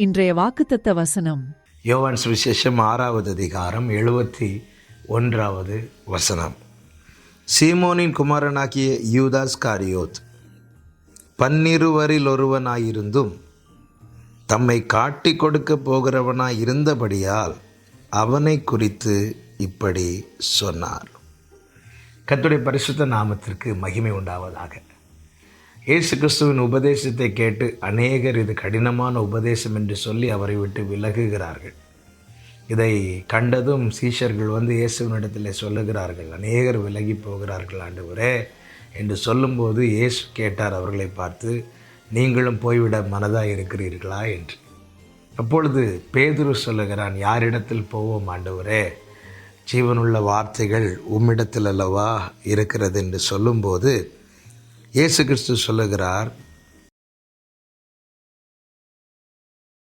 இன்றைய வாக்குத்தத்த வசனம். யோவான் சுவிசேஷம் ஆறாவது அதிகாரம் எழுபத்தி ஒன்றாவது வசனம். சீமோனின் குமாரனாகிய யூதாஸ் காரியோத் பன்னிருவரில் ஒருவனாயிருந்தும் தம்மை காட்டிக் கொடுக்க போகிறவனாய் இருந்தபடியால் அவனை குறித்து இப்படி சொன்னார். கத்துடைய பரிசுத்த நாமத்திற்கு மகிமை உண்டாவதாக. இயேசு கிறிஸ்துவின் உபதேசத்தை கேட்டு அநேகர் இது கடினமான உபதேசம் என்று சொல்லி அவரை விட்டு விலகுகிறார்கள். இதை கண்டதும் சீஷர்கள் வந்து இயேசுவினிடத்தில் சொல்லுகிறார்கள் அநேகர் விலகி போகிறார்கள் ஆண்டவரே என்று சொல்லும்போது இயேசு கேட்டார் அவர்களை பார்த்து நீங்களும் போய்விட மனதாக இருக்கிறீர்களா? என்று. அப்பொழுது பேதுரு சொல்லுகிறான் யாரிடத்தில் போவோம் ஆண்டவரே? ஜீவனுள்ள வார்த்தைகள் உம்மிடத்தில் அல்லவா இருக்கிறது? என்று சொல்லும்போது இயேசு கிறிஸ்து சொல்லுகிறார்